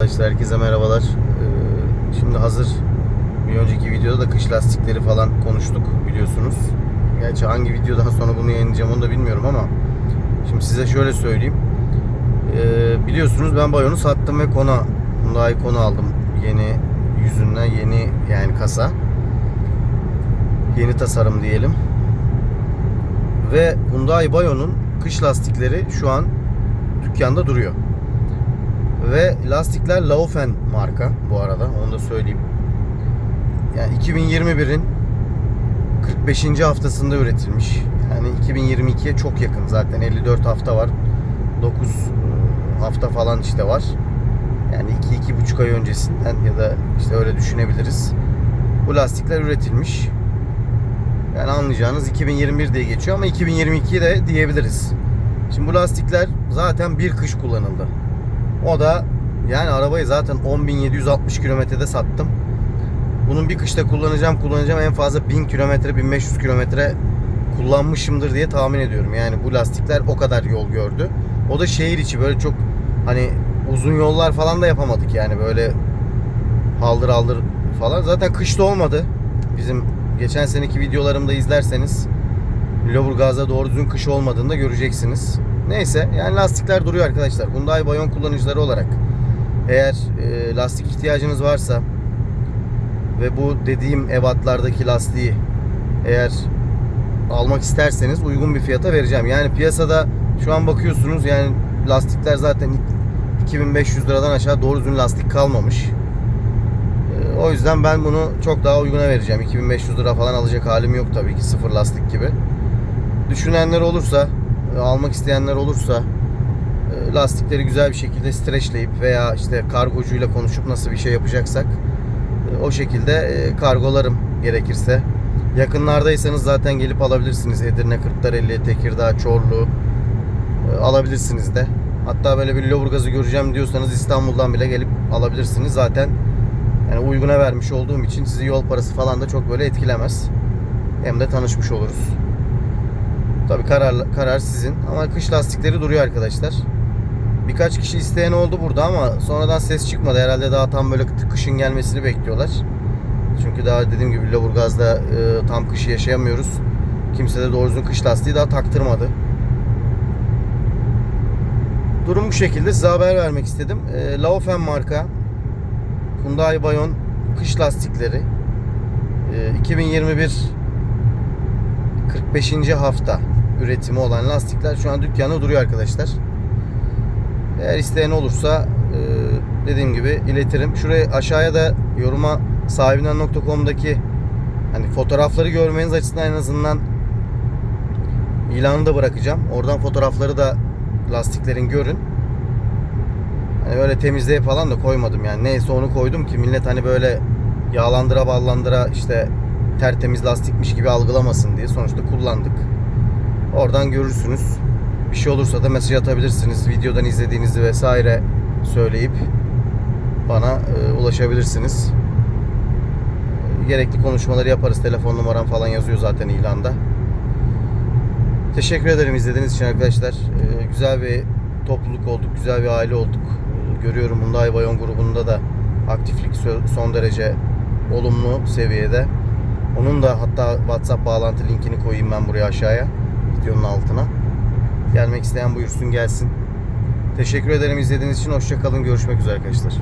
Arkadaşlar herkese merhabalar. Ee, Şimdi hazır bir önceki videoda da kış lastikleri falan konuştuk biliyorsunuz. Gerçi hangi videodan sonra bunu yayınlayacağım onu da bilmiyorum ama şimdi size şöyle söyleyeyim. Ee, Biliyorsunuz ben Bayon'u sattım ve Kona Hyundai Kona aldım. Yeni yüzünden yeni yani kasa. Yeni tasarım diyelim. Ve Hyundai Bayon'un kış lastikleri şu an dükkanda duruyor. Ve lastikler Laufen marka bu arada onu da söyleyeyim. Yani 2021'in 45. haftasında üretilmiş. Yani 2022'ye çok yakın zaten 54 hafta var. 9 hafta falan işte var. Yani 2-2,5 ay öncesinden ya da işte öyle düşünebiliriz. Bu lastikler üretilmiş. Yani anlayacağınız 2021 diye geçiyor ama 2022 de diyebiliriz. Şimdi bu lastikler zaten bir kış kullanıldı. O da yani arabayı zaten 10.760 kilometrede sattım. Bunun bir kışta kullanacağım kullanacağım en fazla 1000 kilometre 1500 kilometre kullanmışımdır diye tahmin ediyorum. Yani bu lastikler o kadar yol gördü. O da şehir içi böyle çok hani uzun yollar falan da yapamadık yani böyle haldır haldır falan. Zaten kışta olmadı. Bizim geçen seneki videolarımda izlerseniz Lüleburgaz'da doğru düzgün kış olmadığını da göreceksiniz. Neyse yani lastikler duruyor arkadaşlar. Hyundai Bayon kullanıcıları olarak eğer e, lastik ihtiyacınız varsa ve bu dediğim ebatlardaki lastiği eğer almak isterseniz uygun bir fiyata vereceğim. Yani piyasada şu an bakıyorsunuz yani lastikler zaten 2500 liradan aşağı doğru düzgün lastik kalmamış. E, O yüzden ben bunu çok daha uyguna vereceğim. 2500 lira falan alacak halim yok tabii ki sıfır lastik gibi. Düşünenler olursa, e, almak isteyenler olursa e, lastikleri güzel bir şekilde streçleyip veya işte kargocuyla konuşup nasıl bir şey yapacaksak e, o şekilde kargolarım gerekirse. Yakınlardaysanız zaten gelip alabilirsiniz. Edirne, Kırklareli, Tekirdağ, Çorlu alabilirsiniz de. Hatta böyle bir Lüleburgaz'ı göreceğim diyorsanız İstanbul'dan bile gelip alabilirsiniz. Zaten yani uyguna vermiş olduğum için sizi yol parası falan da çok böyle etkilemez. Hem de tanışmış oluruz. Tabi karar, karar sizin. Ama kış lastikleri duruyor arkadaşlar. Birkaç kişi isteyen oldu burada ama sonradan ses çıkmadı. Herhalde daha tam böyle kışın gelmesini bekliyorlar. Çünkü daha dediğim gibi Lüleburgaz'da e, tam kışı yaşayamıyoruz. Kimse de doğru düzgün kış lastiği daha taktırmadı. Durum bu şekilde. Size haber vermek istedim. E, Laufen marka Hyundai Bayon kış lastikleri e, 2021 45. hafta üretimi olan lastikler şu an dükkanda duruyor arkadaşlar. Eğer isteyen olursa e, dediğim gibi iletirim. Şuraya aşağıya da yoruma sahibinden.com'daki hani fotoğrafları görmeniz açısından en azından ilanı da bırakacağım. Oradan fotoğrafları da lastiklerin görün. Hani böyle temizleye falan da koymadım yani. Neyse onu koydum ki millet hani böyle yağlandıra ballandıra işte tertemiz lastikmiş gibi algılamasın diye sonuçta kullandık. Oradan görürsünüz. Bir şey olursa da mesaj atabilirsiniz. Videodan izlediğinizi vesaire söyleyip bana e, ulaşabilirsiniz. Gerekli konuşmaları yaparız. Telefon numaram falan yazıyor zaten ilanda. Teşekkür ederim izlediğiniz için arkadaşlar. E, güzel bir topluluk olduk. Güzel bir aile olduk. E, görüyorum Hyundai Bayon grubunda da aktiflik son derece olumlu seviyede. Onun da hatta WhatsApp bağlantı linkini koyayım ben buraya aşağıya. Videonun altına. Gelmek isteyen buyursun gelsin. Teşekkür ederim izlediğiniz için. Hoşçakalın. Görüşmek üzere arkadaşlar.